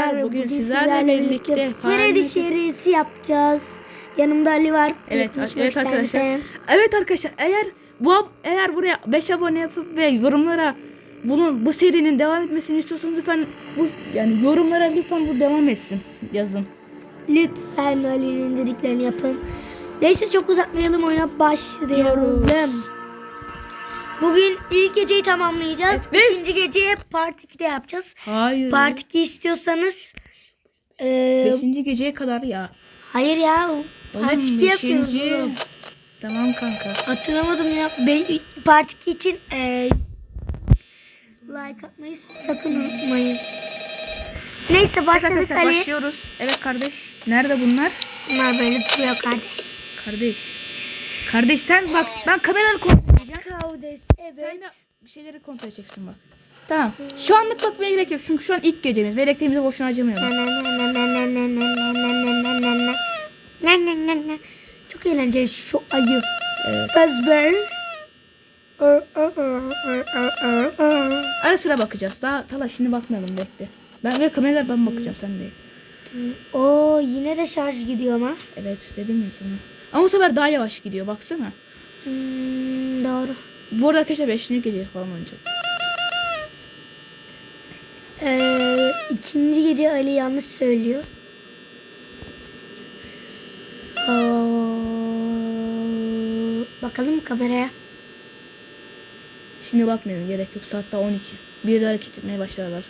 arkadaşlar. Bugün, sizlerle, birlikte Freddy serisi yapacağız. Yanımda Ali var. Evet, evet arkadaşlar. misin? Evet arkadaşlar eğer bu eğer buraya 5 abone yapıp ve yorumlara bunun bu serinin devam etmesini istiyorsanız lütfen bu yani yorumlara lütfen bu devam etsin yazın. Lütfen Ali'nin dediklerini yapın. Neyse çok uzatmayalım oyuna başlayalım. Diyoruz. Bugün ilk geceyi tamamlayacağız. Evet, ve- İkinci geceyi part 2'de yapacağız. Hayır. Part 2 istiyorsanız eee 5. geceye kadar ya. hayır ya part Oğlum, 2 yapıyoruz beşinci. oğlum. Tamam kanka. Hatırlamadım ya. Ben, part 2 için eee, like atmayı sakın unutmayın. Neyse başladık Ali. başlıyoruz. Evet kardeş. Nerede bunlar? Bunlar böyle duruyor kardeş. Kardeş. Kardeş sen bak ben kameraları kontrol edeceğim. Kardeş Sen evet. de bir şeyleri kontrol edeceksin bak. Tamam. Şu anlık bakmaya gerek yok. Çünkü şu an ilk gecemiz. Ve elektriğimize boşuna harcamayalım. Çok eğlenceli şu ayı. Evet. Fazbear. Ara sıra bakacağız. Daha Tala şimdi bakmayalım bekle. Ben ve kameralar ben bakacağım sen değil. Oo yine de şarj gidiyor ama. Evet dedim ya sana. Ama bu sefer daha yavaş gidiyor baksana. Hmm, doğru. Bu arada arkadaşlar 5. gece falan oynayacağız. Ee, ikinci gece Ali yanlış söylüyor. Oo, bakalım kameraya. Şimdi bakmayalım gerek yok. Saat daha 12. Bir de hareket etmeye başlarlar.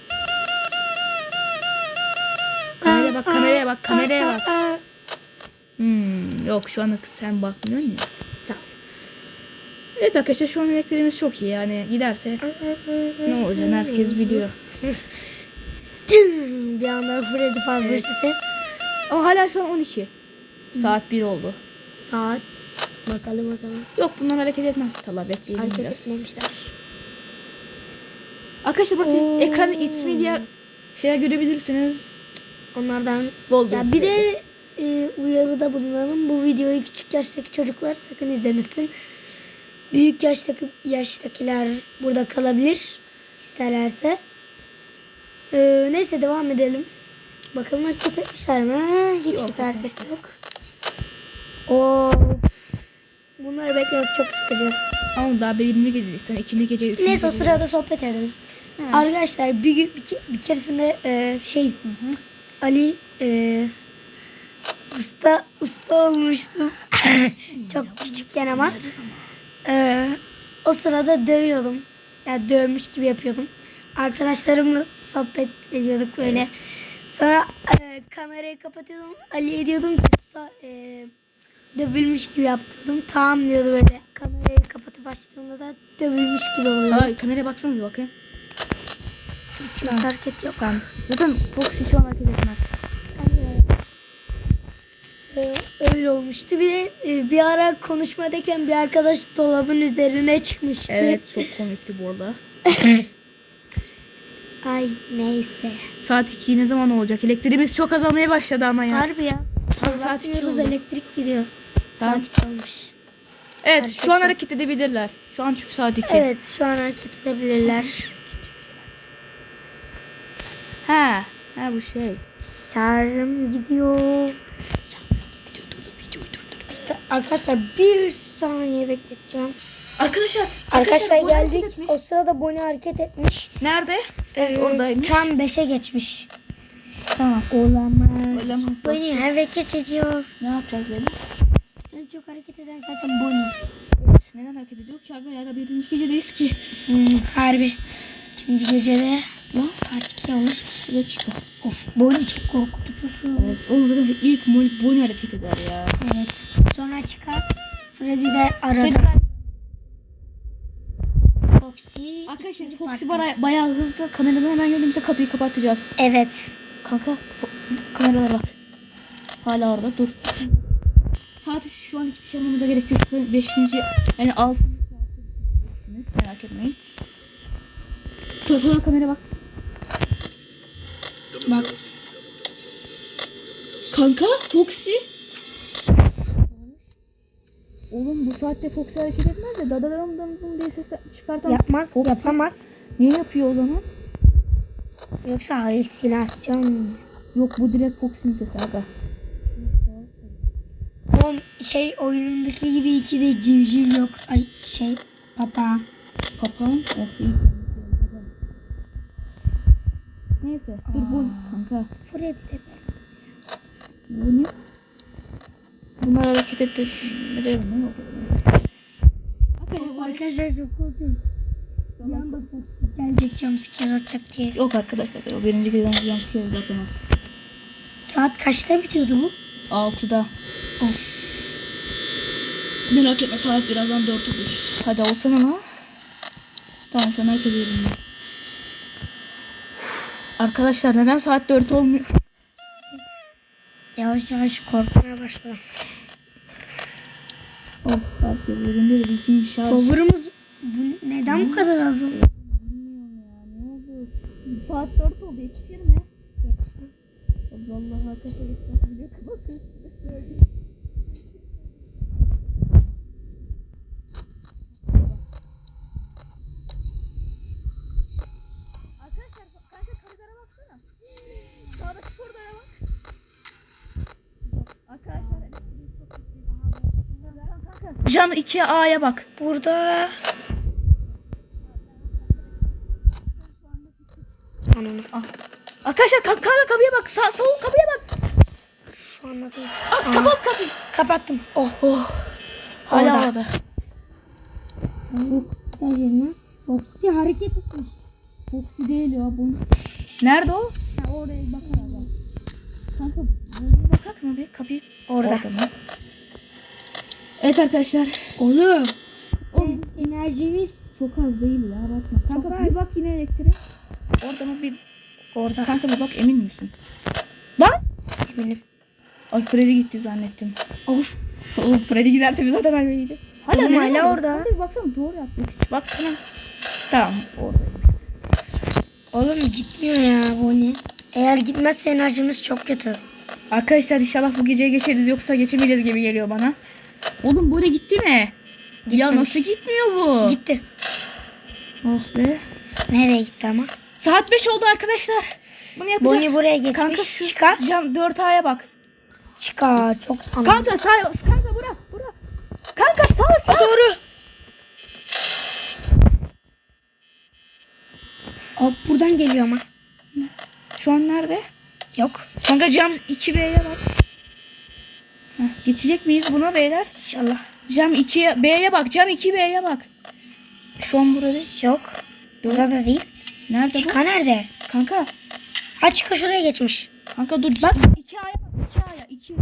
Kameraya bak kameraya bak kameraya bak. Hmm, yok şu anlık sen bakmıyorsun ya. Evet arkadaşlar şu an elektriğimiz çok iyi yani giderse ne olacak herkes biliyor. Bir anda Freddy Fazbear sesi. Ama hala şu an 12. Saat 1 oldu. Saat. Bakalım o zaman. Yok bunlar hareket etmez. Tala bekleyelim Hareket biraz. etmemişler. Arkadaşlar bak Oo. ekranda ismi diğer şeyler görebilirsiniz. Onlardan Golden ya bir de e, uyarıda bulunalım. Bu videoyu küçük yaştaki çocuklar sakın izlemesin. Büyük yaştaki yaştakiler burada kalabilir isterlerse. E, neyse devam edelim. Bakalım hareket etmişler mi? Hiç Yok, hareket etmemişler. yok. Oo. Bunları beklemek çok sıkıcı. Ama daha birinci gece sen ikinci gece üçüncü Neyse o gece- sırada sohbet edelim. He. Arkadaşlar bir, gün, bir, bir keresinde e, şey Ali e, usta usta olmuştum. Çok küçükken ama. E, o sırada dövüyordum. Yani dövmüş gibi yapıyordum. Arkadaşlarımla sohbet ediyorduk böyle. Sonra e, kamerayı kapatıyordum. Ali'ye diyordum ki e, dövülmüş gibi yaptıyordum. Tamam diyordu böyle. Kamerayı kapatıp açtığımda da dövülmüş gibi oluyordu. Aa, kameraya baksana bir bakayım. Hiç hareket yok. Tamam. Zaten şu an hareket etmez. Ee, öyle olmuştu. Bir de e, bir ara konuşmadayken bir arkadaş dolabın üzerine çıkmıştı. Evet çok komikti bu arada. Ay neyse. Saat 2 ne zaman olacak? Elektriğimiz çok azalmaya başladı ama ya. Harbi ya. Saat Saat iki oldu. elektrik giriyor. Tamam. Saat iki olmuş. Evet Hareket şu an hareket edebilirler. Şu an çünkü saat 2. Evet şu an hareket edebilirler. Ha. Ha bu şey. Şarjım gidiyor. Arkadaşlar bir saniye bekleteceğim. Arkadaşlar. Arkadaşlar geldik. O sırada Bonnie hareket etmiş. Nerede? Evet Ee, oradaymış. Tam 5'e geçmiş. Tamam. Olamaz. Olamaz Bonnie dostum. hareket ediyor. Ne yapacağız benim? En çok hareket eden zaten Bonnie. Neden hareket ediyor ki aga ya? Birinci gecedeyiz ki. Hmm, harbi. İkinci gecede bu artık. Bir dakika. Of Bonnie çok korkutucu. Evet. Oğlum zaten ilk Bonnie, Bonnie hareket eder ya. Evet. Sonra çıkar. Freddy de aradı. Foxy. Arkadaşlar Foxy baya, bayağı hızlı. Kameradan hemen gördüğümüzde kapıyı kapatacağız. Evet. Kanka kameralara bak. Hala orada dur. Saat şu an hiçbir şey yapmamıza gerek yok. Şu an Beşinci yani altı. Merak etmeyin. Total kamera bak. Bak. Kanka Foxy. Oğlum bu saatte Foxy hareket etmez de dadalarım dım dım diye ses çıkartan Yapmaz. Foxy Yapamaz. ne yapıyor o zaman? Yoksa halüsinasyon mu? Yok bu direkt Fox'un sesi aga. O şey oyunundaki gibi içinde civciv yok. Ay şey papa. Papağan. İyi. Neyse dur bu kanka. Fred Bu ne? Bunlar hareket etti. Ne de ne oldu? Arkadaşlar çok korkuyorum. Bir anda gelecek jumpscare atacak diye. Yok arkadaşlar o birinci kez jumpscare zaten az. Saat kaçta bitiyordu bu? 6'da. Merak etme saat birazdan 4'e düş. Hadi olsana lan. Tamam sen herkes yerinde. Arkadaşlar neden saat 4 olmuyor? Yavaş yavaş korkmaya başladım. Oh herkes yerinde de bizim şarj. Power'ımız bu, neden bu kadar az oldu? Bilmiyorum ya ne oldu? Saat 4 oldu yetişir mi? Yetişmez. Vallahi arkadaşlar yetişmez. Video kapatın. Arkadaşlar kanka koridora baksana. Sağdaki koridora bak. Arkadaşlar elektriği çok Cam 2A'ya bak. Burada Ananı. Ah. Arkadaşlar ka- kanka kapıya bak. Sağ, sol kapıya bak. Şu anda değil. Aa, Aa, kapat kapıyı. Kapattım. Oh. Oh. Hala Orada. orada. Stajyerine Foxy hareket etmiş. Foxy değil ya bu. Nerede o? Ha, oraya bak herhalde. Kanka buraya bakak mı bir kapıyı? Orada. mı? Evet arkadaşlar. Oğlum. Oğlum, Enerjimiz çok az değil ya bakma. Kanka Çok bir az. bak yine elektriğe. Orada mı bir... orada. Kanka bir bak emin misin? Lan! Eminim. Ay Freddy gitti zannettim. Of. Of Freddy giderse biz zaten harbi yiyeceğiz. Hala Oğlum, hala orada. Kanka bir baksana doğru yaptı. Bak tamam. Tamam oradayım. Oğlum gitmiyor ya bu ne? Eğer gitmezse enerjimiz çok kötü. Arkadaşlar inşallah bu geceyi geçeriz yoksa geçemeyeceğiz gibi geliyor bana. Oğlum böyle gitti mi? Ya Gitmemiş. nasıl gitmiyor bu? Gitti. Oh be. Nereye gitti ama? Saat 5 oldu arkadaşlar. Bunu yapacağız. Bonnie buraya geçmiş. Kanka şu Çıkar. cam 4A'ya bak. Çıkar. Çok anladım. Kanka sağ kanka bura bura. Kanka sağ sağ. Doğru. Hop buradan geliyor ama. Şu an nerede? Yok. Kanka cam 2B'ye bak. Geçecek miyiz buna beyler? İnşallah. Cam 2'ye B'ye bak. Cam 2B'ye bak. Şu an burada değil. Yok. Burada da değil. Nerede bu? Çıka nerede? Kanka. Ha çıka şuraya geçmiş. Kanka dur. Bak. 2 aya bak. 2 aya. 2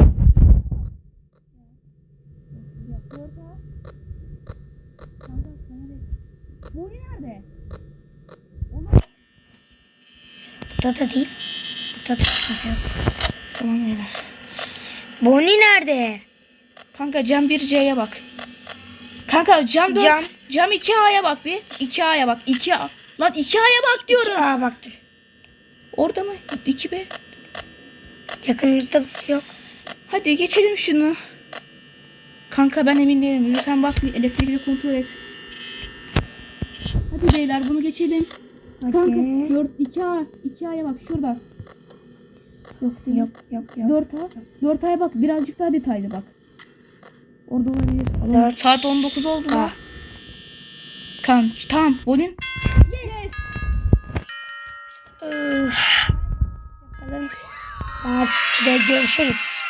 Boyu nerede? Burada da değil. Burada da yok. Tamam beyler. Bonnie nerede? Kanka cam 1C'ye bak. Kanka cam 4. Cam. Cam 2A'ya bak bir. 2A'ya bak. 2A. Lan 2A'ya bak diyorum. Aa baktım. Orada mı? 2B. Yakınımızda yok. Hadi geçelim şunu. Kanka ben emin değilim. Sen bak bir elektrikli kontrol et. Hadi beyler bunu geçelim. Kanka 4 2A 2A'ya bak şurada. Yok değil. Yok yok yok. 4A. 4A'ya bak birazcık daha detaylı bak. Orada olabilir. Oğlum, Dört. Saat 19 oldu mu? Ah. Kan tamam. Bonin. Üf. Bakalım. Artık de görüşürüz.